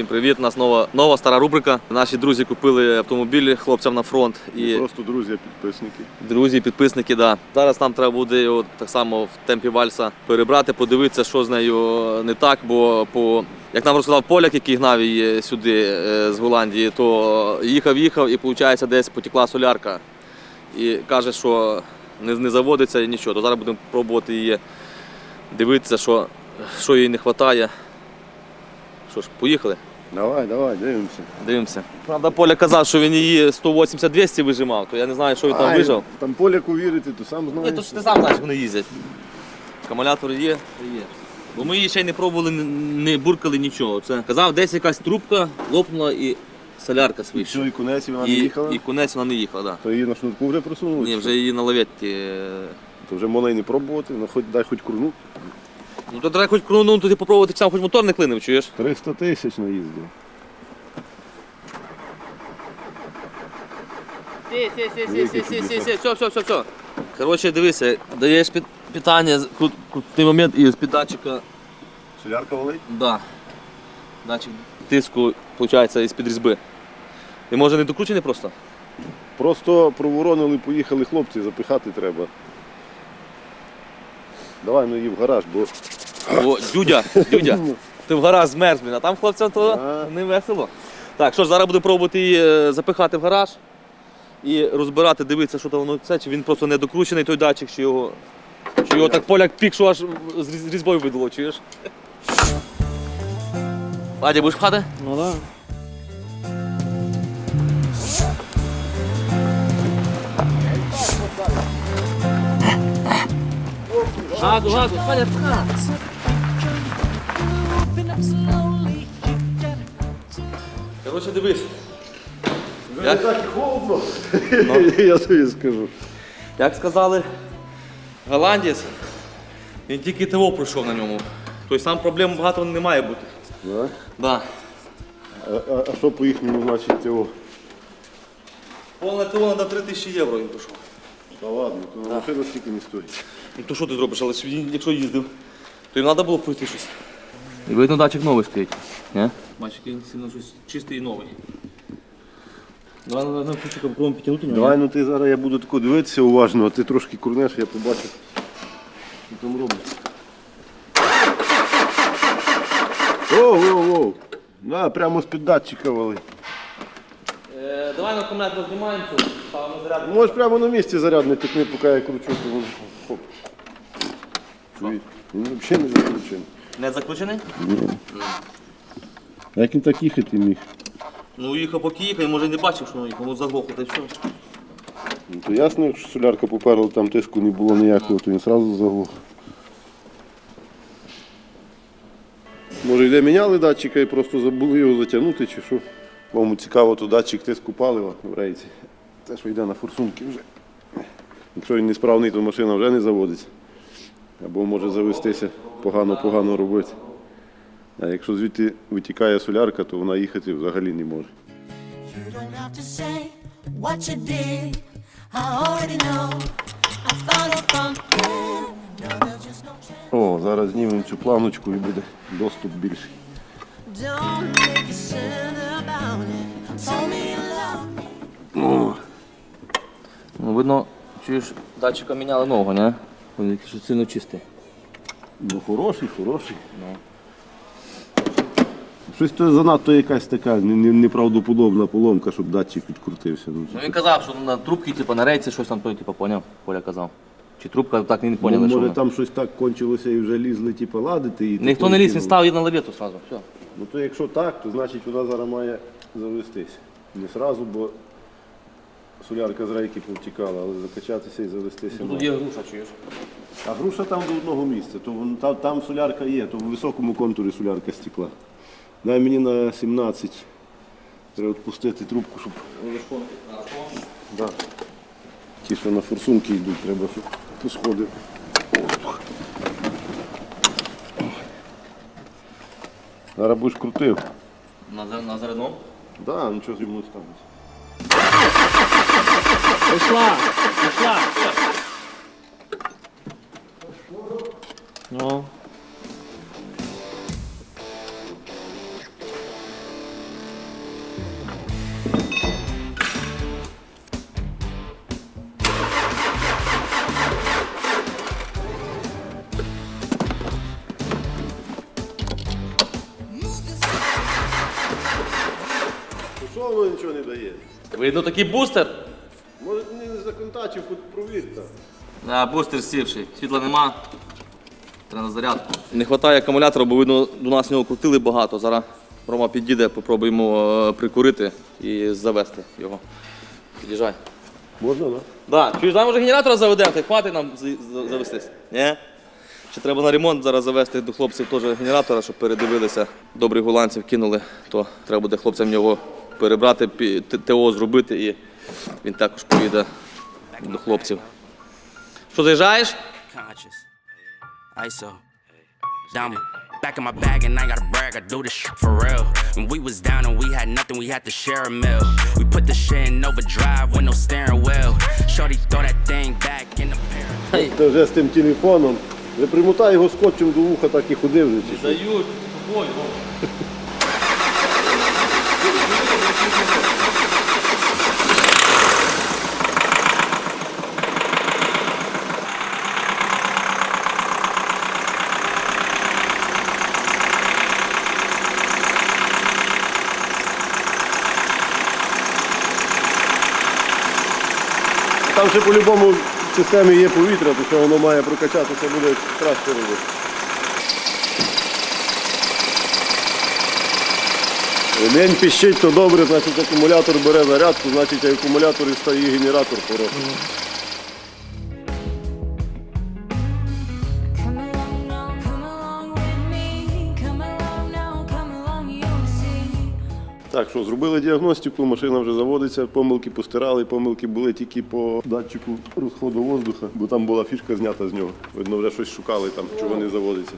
Всім привіт! У нас нова, нова стара рубрика. Наші друзі купили автомобіль хлопцям на фронт. І Просто друзі, підписники. друзі, підписники, да. Зараз нам треба буде його так само в темпі вальса перебрати, подивитися, що з нею не так. Бо по як нам розказав поляк, який гнав її сюди е, з Голландії, то їхав, їхав і виходить, десь потекла солярка. І каже, що не, не заводиться і нічого. То зараз будемо пробувати її дивитися, що, що їй не вистачає. Що ж, поїхали. Давай, давай, дивимося. Дивимося. Правда, Поля казав, що він її 180-200 вижимав, то я не знаю, що він там Ай, вижав. Там поляку вірити, то сам Ні, знаєш. то ж ти сам знаєш, як вони їздять. Акумулятор є, то є. Бо ми її ще й не пробували, не- не буркали нічого. Це казав, десь якась трубка лопнула і солярка свища. і кунець вона не І, їхала, і кунець вона не їхала, так. то її на шнурку вже просунули. Ні, вже її на лаветі. е, То вже можна і не пробувати, ну хоч дай хоч курну. Ну то треба хоч круну туди попробувати, чи там хоч мотор не клинив, чуєш? 300 тисяч наїздив. Сі, сі, сі, сі, сі, сі, сі, сі, все, все, все, все. Коротше, дивися, даєш під, питання, з- крут- крутий момент і з-під датчика Солярка валить? Да. Датчик тиску, виходить, із-під різьби. І може не докручений просто? Просто проворонили, поїхали хлопці, запихати треба. Давай ну її в гараж, бо О, дюдя, дюдя. Ти в гараж змерз, блін, а там хлопцям то не весело. Так, що ж, зараз буду пробувати її е, запихати в гараж і розбирати, дивитися, що там воно це, чи він просто не докручений той датчик, чи його. Чи його так поляк пік, що аж з різьбою видало, чуєш? Вадя, будеш пхати? Ну да. Гаду, гаду, Вадя, пха. Коротше, дивись. Як? так холодно. Я тобі скажу. Як сказали, голландець, він тільки ТО пройшов на ньому. Тобто там проблем багато не має бути. Да? Да. А, а, а що по їхньому значить цього? Повне ТО на 3 тисячі євро він пройшов. Та ладно, то машина стільки не стоїть. Ну то що ти зробиш, але якщо їздив, то їм треба було пройти щось. І видно, датчик новий стоїть. Не? Бачиш, він сильно щось чистий і новий. Давай на ключика попробуємо підтягнути нього. Давай, ну ти зараз я буду тако дивитися уважно, а ти трошки курнеш, я побачу, що там робиться. Оу, оу, оу. На, прямо з-під датчика вали. Е, давай на комнату знімаємо, тут, ставимо заряд. Можеш прямо на місці зарядний тикни, поки я кручу, то воно. Хоп. Чуєш? Він взагалі не закручений. Не закручений? А Як він так їхати міг? Ну їхав поки їхав, і може не бачив, що їхав, ну заглохло, та й все. Ну, то ясно, якщо солярка поперла, там тиску не було ніякого, то він одразу заглох. Може йде міняли датчика і просто забули його затягнути чи що? Кому цікаво, то датчик тиску палива в рейці. Те, що йде на форсунки вже. Якщо він несправний, то машина вже не заводиться. Або може завестися погано-погано робити. А якщо звідти витікає солярка, то вона їхати взагалі не може. О, зараз знімемо цю планочку і буде доступ більший. Ну, видно, чуєш, датчика міняли нового, не? Якийсь що сильно чистий. Ну, хороший, хороший. Щось то занадто якась така не- не- неправдоподобна поломка, щоб датчик відкрутився. Ну, Ну він казав, що на трубці, типу, на рейці щось там той, типу, поняв, Поля казав. Чи трубка так не поняли, ну, що може вона. там щось так кончилося і вже лізли, типу, ладити. І Ніхто не ліз, він став її на лавету одразу. Все. Ну то якщо так, то значить вона зараз має завестися. Не сразу, бо солярка з рейки повтікала, але закачатися і завестися. Тут є груша, чуєш. А груша там до одного місця, то вон- там, там солярка є, то в високому контурі солярка стекла. Дай мені на 17. Треба відпустити трубку, щоб. Да. Ті, що на форсунки йдуть, треба, щоб посходив. воздух. Зараз будеш крутив. На, зер- на зерно. Да, нічого з йому не станеться. Нашла! Нашла! Ну. Що воно нічого не дає? Видно ну, такий бустер. Бустер сівший. Світла нема. Треба на зарядку. Не вистачає акумулятора, бо видно, до нас нього крутили багато. Зараз Рома підійде, попробуємо е, прикурити і завести його. Під'їжджай. Можна, так? Да, чуєш, там вже генератора заведемо, так хватить нам завестись. Ні? Ще треба на ремонт зараз завести до хлопців теж генератора, щоб передивилися. Добрих голландців кинули, то треба буде хлопцям його перебрати, ТО зробити і він також поїде до хлопців. Що, заїжджаєш? conscious. ISO. Diamond. Back in my bag and I gotta brag, I do this shit for real. When we was down and we had nothing, we had to share a meal. We put the shit in overdrive with no steering wheel. Shorty throw that thing back in the pair. Ти вже з тим телефоном. Не примотай його скотчем до вуха, так і ходив вже. чи що? Дають, Там ще по-любому в системі є повітря, то що воно має прокачатися, буде краще робити. День піщить, то добре, значить акумулятор бере зарядку, значить акумулятор і стає генератор хороший. Так, що, зробили діагностику, машина вже заводиться, помилки постирали, помилки були тільки по датчику розходу воздуха, бо там була фішка знята з нього. Видно, вже щось шукали там, чого не заводиться.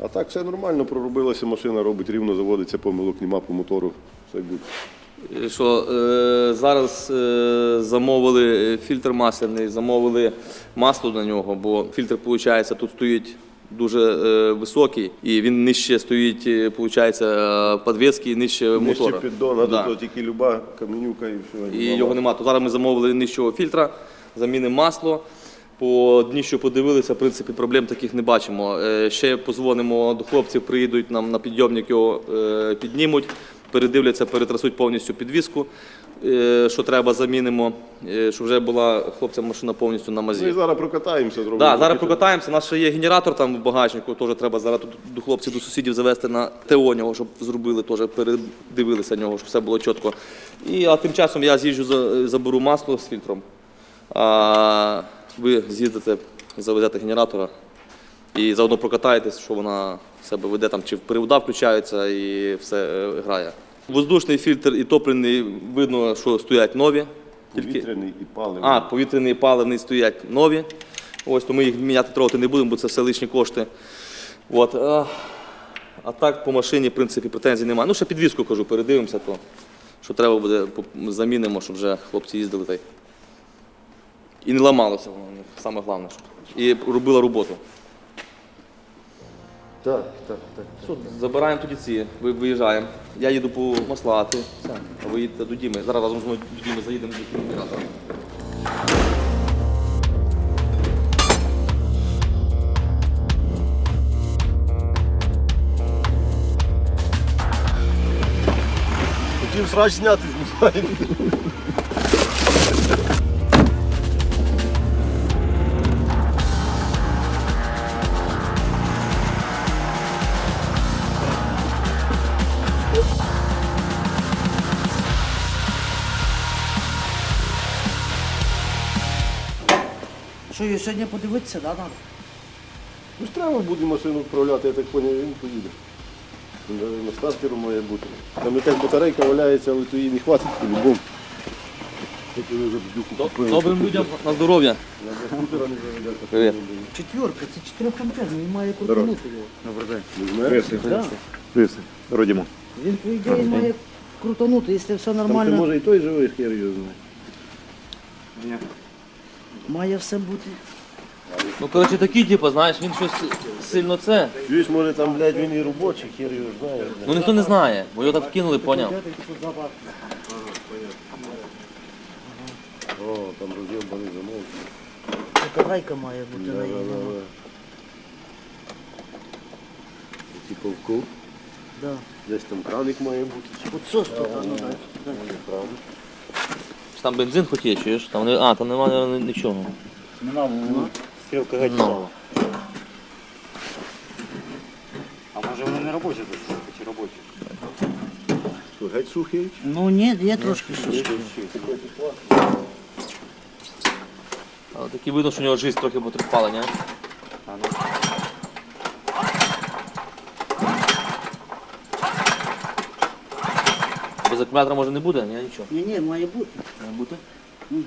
А так все нормально, проробилася машина, робить рівно, заводиться, помилок нема по мотору, все буде. Що е, зараз е, замовили е, фільтр масляний, замовили масло на нього, бо фільтр, виходить, тут стоїть дуже е, високий, і він нижче стоїть, виходить, підвіски, нижче Нижче мотора. піддона, Да. то тільки люба каменюка і все. І його нема. То зараз ми замовили нижчого фільтра, замінимо масло. По дні, що подивилися, в принципі, проблем таких не бачимо. Е, Ще позвонимо до хлопців, приїдуть нам на підйомник, його е, піднімуть, передивляться, перетрасуть повністю підвіску, е, що треба, замінимо, е, щоб вже була хлопцям машина повністю на мазі. Ну і зараз прокатаємося, зробимо. Да, зараз прокатаємося. У нас ще є генератор там в багажнику, теж треба зараз тут до хлопців, до сусідів завести на ТО нього, щоб зробили, теж передивилися нього, щоб все було чітко. І, а тим часом я з'їжджу, заберу масло з фільтром. А ви з'їздите, заведете генератора і заодно прокатаєтесь, що вона себе веде, там, чи привода включаються і все е, грає. Воздушний фільтр і топливний видно, що стоять нові. Тільки... Повітряний і паливний. А, повітряний і паливний стоять нові. Ось, то ми їх міняти трогати не будемо, бо це все лишні кошти. От, а, а так по машині, в принципі, претензій немає. Ну, ще підвізку кажу, передивимося, то що треба буде, замінимо, щоб вже хлопці їздили та й. І не ламалося воно, саме головне, щоб. І робила роботу. Так, так, так. Що, забираємо тоді ці, ви- виїжджаємо. Я їду по маслати, а ви їдете до Діми. Зараз разом з мною до Діми заїдемо до кінотеатру. Хотів срач зняти, знімаю. Що, її сьогодні подивитися, да, надо? Ну ж треба буде машину вправляти, я так зрозумів, він поїде. На стартеру має бути. Там якась батарейка валяється, але то її не хватить по-любому. Добрим людям на здоров'я. Привіт. Четверка, це чотирьохамперний, він має крутанути його. Да. Писи. Родімо. Він, по ідеї, має крутанути, якщо все Там нормально, може і той живий, хер його знає. Має все бути. Ну, коротше, такий, типу, знаєш, він щось сильно це. Чуєш, може там, блядь, він і робочий, хер його знає. Ну ніхто не знає, бо його так вкинули, поняв. О, там роз'єбаний замок. Така гайка має бути на її. Типу вкуп. Да. Десь там краник має бути. От сос тут, ну краник. Чи Там бензин хоч є, чуєш? Там не... А, там немає наверно, нічого. Нема, воно стрілка геть Ну. впала. А може воно не робоче десь, чи робоче? Що, геть сухий? Ну ні, є трошки щось. Але таки видно, що у нього жизнь трохи потерпала, ні? А, ну. Без акумулятора може не буде, ні, нічого. Ні, ні, має бути. Має бути.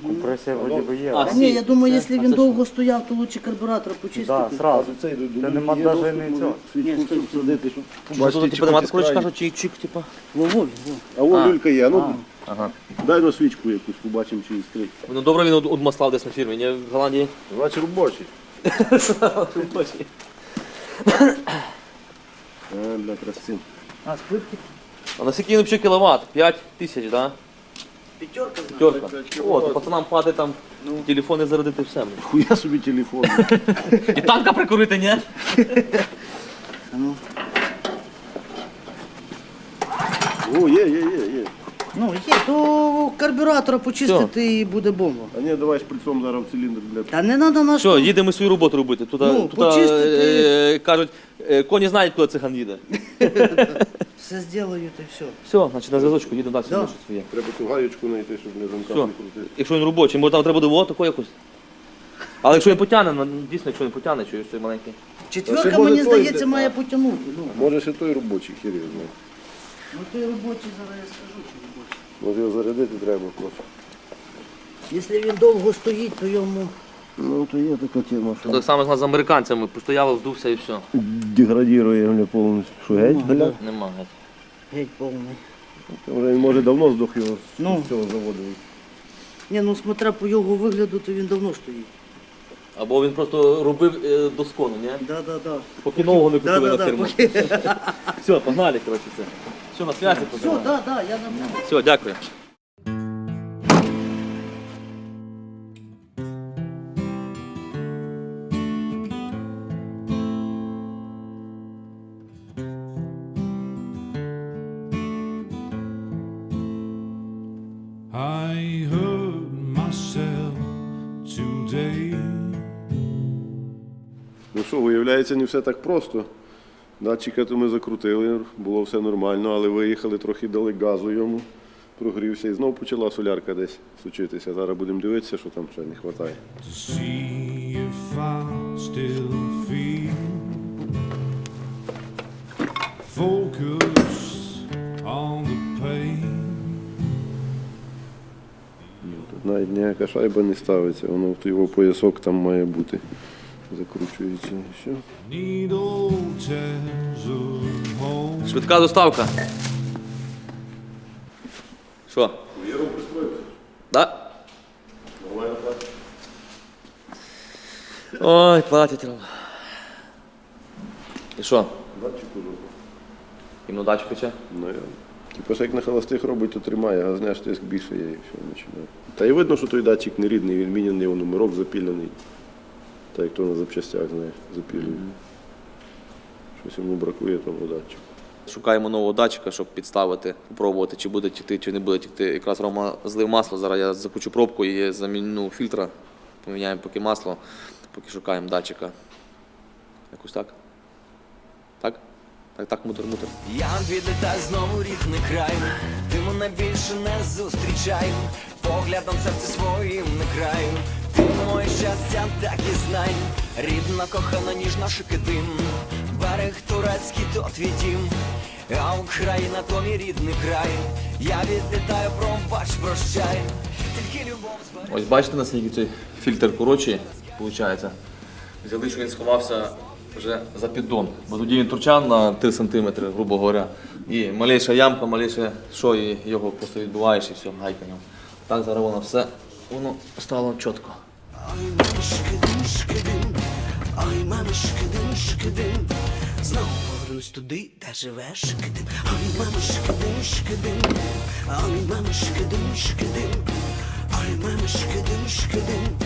Компресія вроді би є. А, А ні, я думаю, якщо він це довго стояв, то лучше карбюратор почистити. Да, сразу. До- Та нема даже не цього. Ні, стой, стой. щоб Що тут типу, немає кажуть, чик-чик, типу. Во, во, во. А вон люлька є, а ну Ага. дай на свічку якусь, побачимо, чи іскрить. Ну добре він од маслав десь на фірмі, ні, в Голландії. Значить робочий. А, бля, красивий. А, спитки. А на скільки він взагалі кіловат? 5 тисяч, да? П'ятерка знаю. П'ятерка. О, то пацанам падає там телефони зарядити все. блін. Хуя собі телефон. І танка прикурити, ні? О, є, є, є, є. Ну, є, то карбюратора почистити і буде бомба. А ні, давай шприцом зараз в циліндр, бля. Та не треба на Що, їдемо свою роботу робити. Тут, Ну, тут почистити. е, кажуть, е, коні знають, коли циган їде. Все зроблять і все. Все, значить на зв'язочку їдемо далі, Да. да. щось своє. Треба ту гаючку знайти, щоб не замка Все. не крутити. Якщо він робочий, може там треба буде таку якусь. Але якщо він потягне, ну, дійсно, якщо він потягне, чуєш цей маленький. Четверка, ще може мені той здається, йде, має потягнути. Ну, Може ще той робочий, хір його знає. ну той робочий зараз я скажу, чи робочий. Може його зарядити треба просто. Якщо він довго стоїть, то йому. Ну, то є така тема, що Так само з американцями, постояв, здувся і все. деградірує гля, повністю. Що геть, гля? Нема. геть. Геть повний. Вже він може давно здох його Ну. з цього заводу. Ні, ну смотря по його вигляду, то він давно стоїть. Або він просто робив е, доскону, ні? Да, да, да. Поки нового не Да, купили да, на да, фірму. Все, погнали, коротше, це. Все, на связі. Все, да, да, я на Все, дякую. Не все так просто. Датчика то ми закрутили, було все нормально, але виїхали трохи дали газу йому, прогрівся і знов почала солярка десь сучитися. Зараз будемо дивитися, що там ще не вистачає. Тут навіть ніяка шайба не ставиться, воно в його поясок там має бути. Закручується і все. Needle tears a hole. Швидка доставка. Що? Да? Ой, платять треба. І що? Датчик уже. Їм дачу пече? Ну, я. Типу, що як на холостих робить, то тримає, а знаєш, тиск більше є і все починає. Та і видно, що той датчик не рідний, він міняний, номерок запілений. Так як то на запчастях, знаєш, запілює. Щось йому бракує тому датчику. Шукаємо нового датчика, щоб підставити, спробувати, чи буде тікти, чи не буде тікти. Якраз Рома злив масло. Зараз я закручу пробку і заміню фільтра. Поміняємо поки масло, поки шукаємо датчика. Якось так. Так? Так, так, мутер, мутер. Я відлітаю знову рідний край, ти мене більше не зустрічай, поглядом серце своїм не краю, ти моє щастя, так і знай, рідна, кохана, ніжна шикидим, берег турецький, то твій дім, а Україна то мій рідний край, я відлітаю, пробач, прощай, тільки любов. Ось бачите, наскільки цей фільтр коротший, виходить. Взяли, що він сховався вже за піддон. Бо тоді він турчав на 3 см, грубо говоря. І малейша ямка, малейше що, і його просто відбиваєш і все, гайка нього. Так зараз воно все, воно стало чітко. Мама, шкидин, шкидин, ой, мама, шкидин, шкидин, знову повернусь туди, де живе шкидин, ой, мама, шкидин, шкидин, ой, мама, шкидин, шкидин, ой, мама, шкидин, шкидин,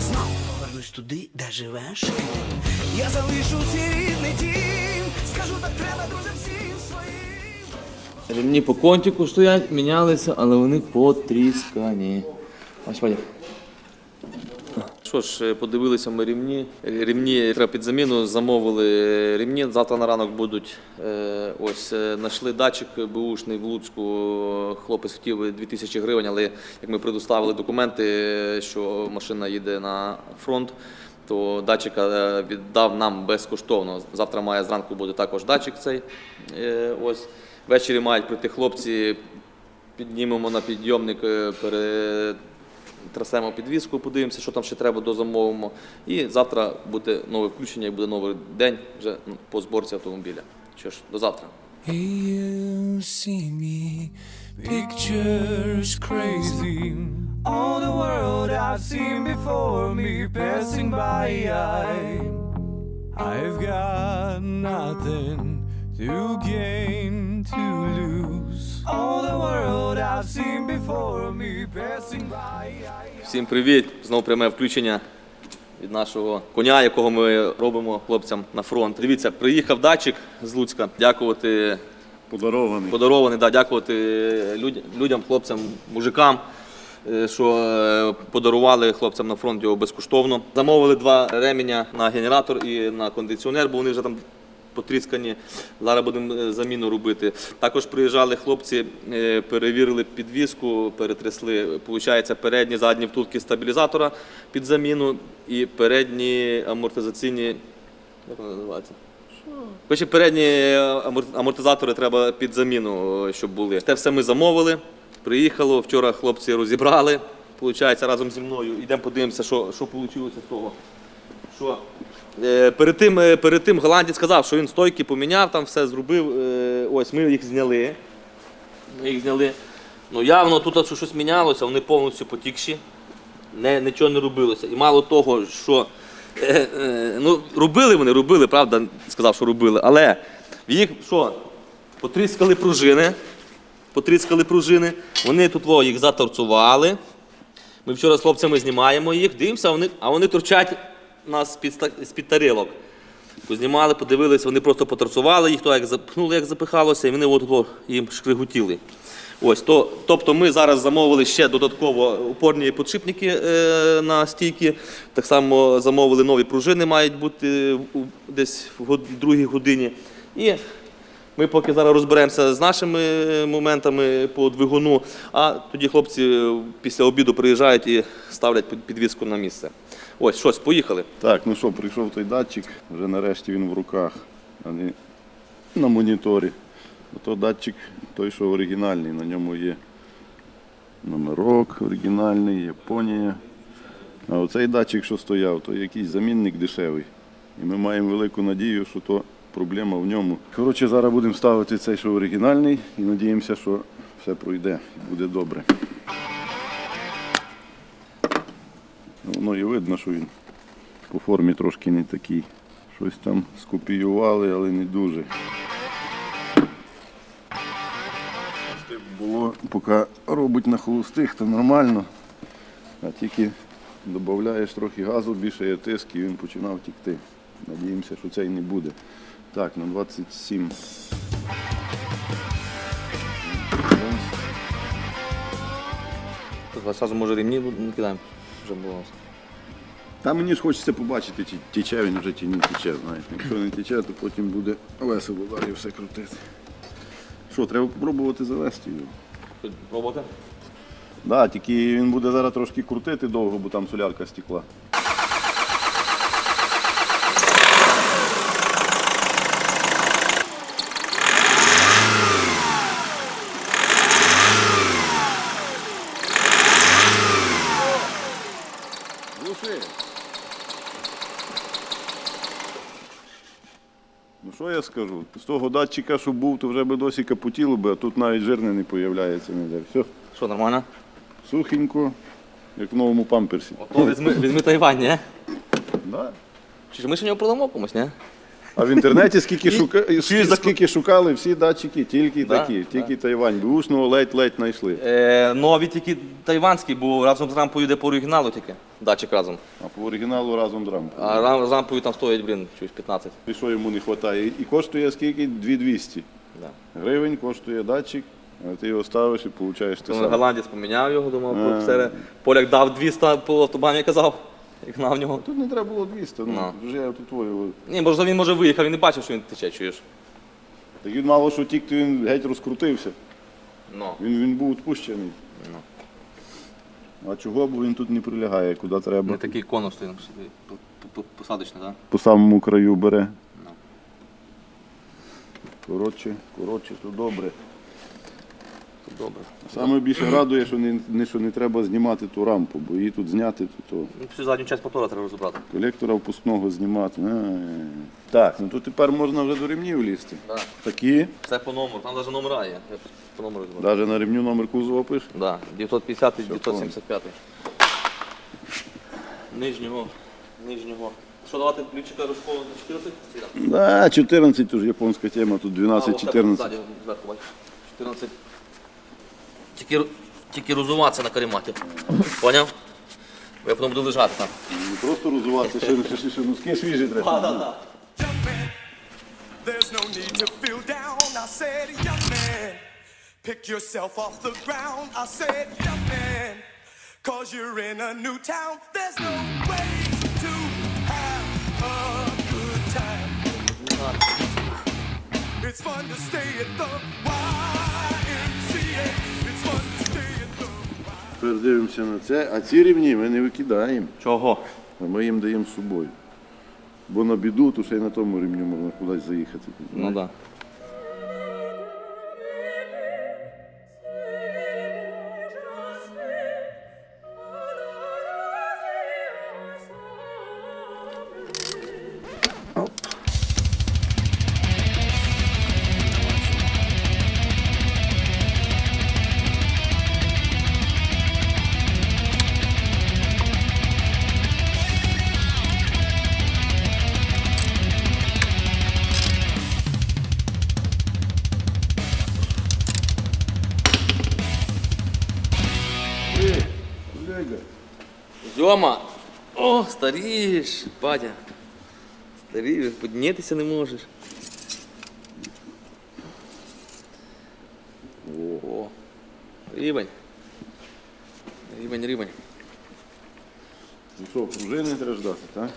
знову повернусь туди, де живе шкидин. Я залишу свій рідний дім, скажу так треба друзям всім своїм. Ремні по контику стоять, мінялися, але вони потріскані. Ось бачите. Що ж, е, подивилися ми рівні. Рівні треба під заміну, замовили рівні. Завтра на ранок будуть. Е, Ось е, знайшли датчик бушний в Луцьку. Хлопець хотів 2000 гривень, але як ми предоставили документи, е, що машина їде на фронт, то датчика е, віддав нам безкоштовно. Завтра має зранку буде також датчик цей. Е, Ось. Ввечері мають прийти хлопці, піднімемо на підйомник, е, перетрасемо підвіску, подивимося, що там ще треба, дозамовимо. І завтра буде нове включення і буде новий день вже ну, по зборці автомобіля. Що ж, до завтра. Pictures crazy. All the world I've seen before me passing by. I, I've got nothing to gain, to lose. All the world I've seen before me passing by. I, Всім привіт! Знову пряме включення від нашого коня, якого ми робимо хлопцям на фронт. Дивіться, приїхав датчик з Луцька. Дякувати Подарований. подарований, да, дякувати людям, людям, хлопцям, мужикам, е, що е, подарували хлопцям на фронт його безкоштовно. Замовили два ременя на генератор і на кондиціонер, бо вони вже там. Потріскані, зараз будемо е, заміну робити. Також приїжджали хлопці, е, перевірили підвіску, перетрясли. Получається, передні, задні втулки стабілізатора під заміну і передні амортизаційні. Як вони називаються? Коротше, передні амортизатори треба під заміну, е, щоб були. Те все ми замовили. Приїхало. Вчора хлопці розібрали. Получається, разом зі мною. Йдемо подивимося, що, що вийшло з того. Що, е, перед, тим, е, перед тим голландець сказав, що він стойки поміняв, там все зробив. Е, ось ми їх зняли. Ми їх зняли. Ну, явно тут щось мінялося, вони повністю потікші. Не, нічого не робилося. І мало того, що е, е, ну, робили вони, робили, правда, сказав, що робили, але їх що? Потріскали пружини. Потріскали пружини. Вони тут во, їх заторцували. Ми вчора з хлопцями знімаємо їх, дивимося, а вони, а вони торчать нас з-під, тарілок. Познімали, подивилися, вони просто поторцували їх, то як запхнули, як запихалося, і вони от, їм шкриготіли. Ось, то, тобто ми зараз замовили ще додатково опорні підшипники е, на стійки. Так само замовили нові пружини, мають бути у- десь в год- другій годині. І ми поки зараз розберемося з нашими моментами по двигуну, а тоді хлопці е, після обіду приїжджають і ставлять під- підвіску на місце. Ось, щось, поїхали. Так, ну що, прийшов той датчик, вже нарешті він в руках, а не на моніторі. Ото датчик той, що оригінальний, на ньому є номерок оригінальний, Японія. А оцей датчик, що стояв, то якийсь замінник дешевий. І ми маємо велику надію, що то проблема в ньому. Коротше, зараз будемо ставити цей, що оригінальний, і надіємося, що все пройде буде добре. Воно і видно, що він по формі трошки не такий. Щось там скопіювали, але не дуже. Було, поки робить на холостих, то нормально. А тільки додаєш трохи газу, більше є тиск і він починав тікти. Надіємося, що цей не буде. Так, на 27. Зараз може ремні не кидаємо. Вже було. Та мені ж хочеться побачити, чи тече він вже чи не тече. Знаєте. Якщо не тече, то потім буде весело далі все крутити. Що, треба спробувати завести його. Робота? Да, тільки він буде зараз трошки крутити довго, бо там солярка стекла. Скажу? З того датчика, що був, то вже би досі капутіло би, а тут навіть жирне не з'являється ніде. Все. Що, нормально? Сухенько, як в новому памперсі. О, візьми, візьми Тайвань, ні? Да. Чи ж ми ще нього продамо комусь, ні? А в інтернеті скільки, шука... Скільки шукали, всі датчики тільки Да, такі, да. тільки Тайвань. Бушного ледь-ледь знайшли. Е, нові тільки тайванські, бо разом з рампою йде по оригіналу тільки. Датчик разом. А по оригіналу разом з рампою. А рам, з рампою там стоїть, блін, щось 15. І що йому не вистачає? І коштує скільки? 2200. Да. Гривень коштує датчик, а ти його ставиш і получаєш те саме. голландець поміняв його, думав, А. Поляк дав 200 по автобані казав, як на в нього. Тут не треба було 200, ну, Ну. вже я тут твою. Ні, може він може виїхав, він не бачив, що він тече, чуєш. Так він мало що тік, то він геть розкрутився. Ну. Він, він був відпущений. А чого? Бо він тут не прилягає, куди треба. Не такий конус стоїть, посадочний, так? По самому краю бере. Ну. Коротше, коротше, то добре. Добре. Саме більше радує, що не, не, що не треба знімати ту рампу, бо її тут зняти, то, то Ну, всю задню часть мотора треба розібрати. колектора впускного знімати. Ай. Так, ну то тепер можна вже до ремнів лізти. Да. Такі, Все по номеру, там навіть номера є. Я по номеру розібрав. навіть на ремню номер кузова пише. Да, 950 і 975. Нижнього. Нижнього. Що давати ключика рожкового на 14? Сіда. Да, 14 то ж японська тема, тут А, 12, ось так, 14. ззаді, зверху, бачиш. 14. Тільки, ру- тільки розуватися на карематі. Поняв? Бо я потім буду лежати там. Не просто розуватися, ще, ще, ще, ще носки свіжі треба. There's no need to feel down. I said, young man, pick yourself off the ground. I said, young man, cause you're in a new town. There's no way to have a good time. It's fun to stay at the YMCA. Тепер дивимося на це, а ці рівні ми не викидаємо, Чого? а ми їм даємо з собою. Бо на біду, то ще й на тому рівні можна кудись заїхати. Ну так. Да. Зьома! О, старієш, батя. Старієш, піднятися не можеш. Ого. Рівень. Рівень, рівень. ну що, пружини треба ждати, так?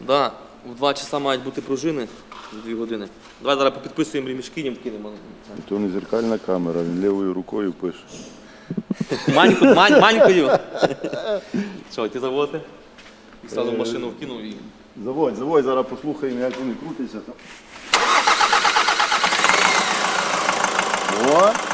Да, в два часа мають бути пружини, в дві години. Давай зараз попідписуємо ремішки, їм кинемо. То не зеркальна камера, він лівою рукою пише. Маньку, мань, манькою. Що, ти заводити? І Сразу в машину вкинув і. Заводь, заводь, зараз послухаємо, як вони крутяться. Там. О!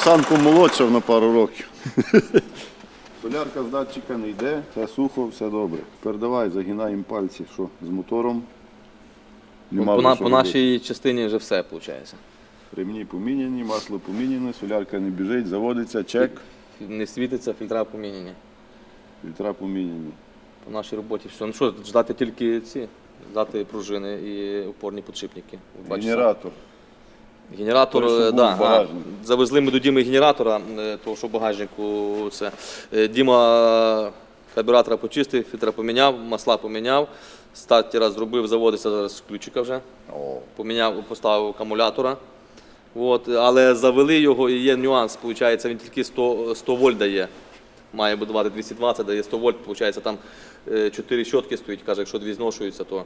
Нісан помолодшав на пару років. Солярка з датчика не йде, все сухо, все добре. Тепер давай, загинаємо пальці, що з мотором. Нема По, вже на, що по робити. нашій частині вже все виходить. Ремні поміняні, масло поміняне, солярка не біжить, заводиться, чек, Не світиться, фільтра поміняні. фільтра поміняні. По нашій роботі все. Ну що, ждати тільки ці, ждати пружини і опорні підшипники. в два часа. Генератор. Генератор, Той, що е, був да, в багажнику. а, завезли ми до Діми генератора, е, того, що в багажнику це. Е, Діма карбюратора почистив, фільтра поміняв, масла поміняв, стартера зробив, заводиться зараз з ключика вже. Поміняв, поставив акумулятора. От, але завели його і є нюанс, виходить, він тільки 100, 100 вольт дає. Має будувати 220, дає 100 вольт, виходить, там 4 щотки стоїть, каже, якщо дві зношуються, то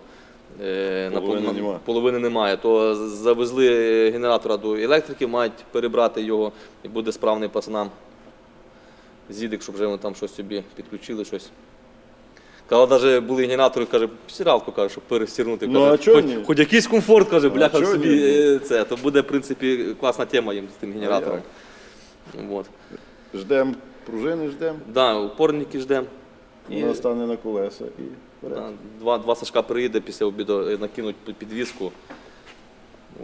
на Половини пол- нема. половини немає. То завезли генератора до електрики, мають перебрати його і буде справний пацанам. Зідик, щоб вже вони там щось собі підключили щось. Коли навіть були генератори, каже, стиралку, каже, щоб перестірнути. Ну, каже, а хоч, ні? хоч якийсь комфорт, каже, Ну, а бляха собі ні? е, це, то буде, в принципі, класна тема їм з тим генератором. Вот. Ждемо пружини, ждемо, Да, опорники ждемо. І, вона стане на колеса і вперед. да, два, два Сашка приїде після обіду, е, накинуть під- підвіску.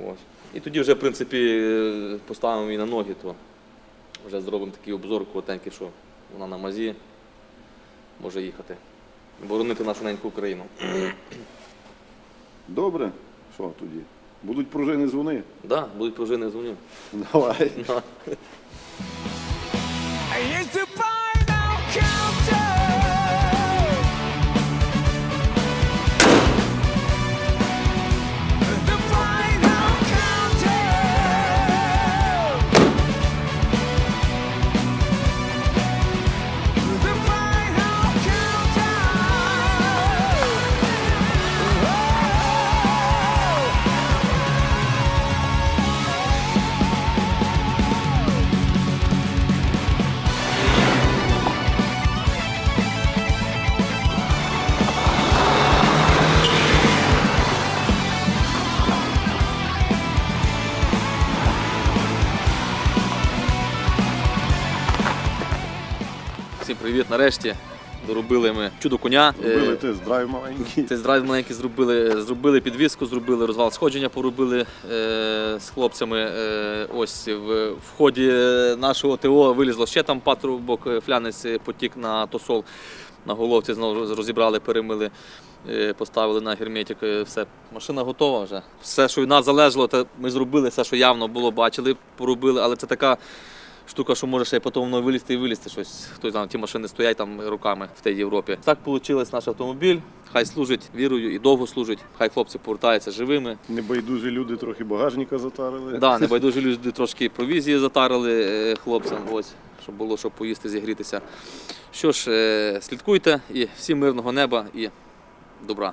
От. І тоді вже, в принципі, е, поставимо її на ноги, то вже зробимо такий обзор коротенький, що вона на мазі може їхати. Боронити нашу неньку Україну. Добре. Що тоді? Будуть пружини дзвони? Да, будуть пружини дзвонів. Давай. It's the final countdown. Нарешті. Доробили ми чудо коня. Робили Е, тест-драйв маленький. Тест-драйв маленький зробили, зробили підвіску, зробили розвал сходження, поробили е, з хлопцями. Е, ось в, в ході нашого ТО вилізло ще там патрубок, е, флянець е, потік на тосол. На головці знову розібрали, перемили, е, поставили на герметик. е, Все, машина готова вже. Все, що від нас залежало, ми зробили, все, що явно було, бачили, поробили, але це така штука, що може ще потім воно вилізти і вилізти щось. Хтось там ті машини стоять там руками в тій Європі. Так вийшло наш автомобіль. Хай служить вірою і довго служить. Хай хлопці повертаються живими. Небайдужі люди трохи багажника затарили. Да, небайдужі люди трошки провізії затарили е, хлопцям, ось, щоб було що поїсти, зігрітися. Що ж, е, слідкуйте і всім мирного неба і добра.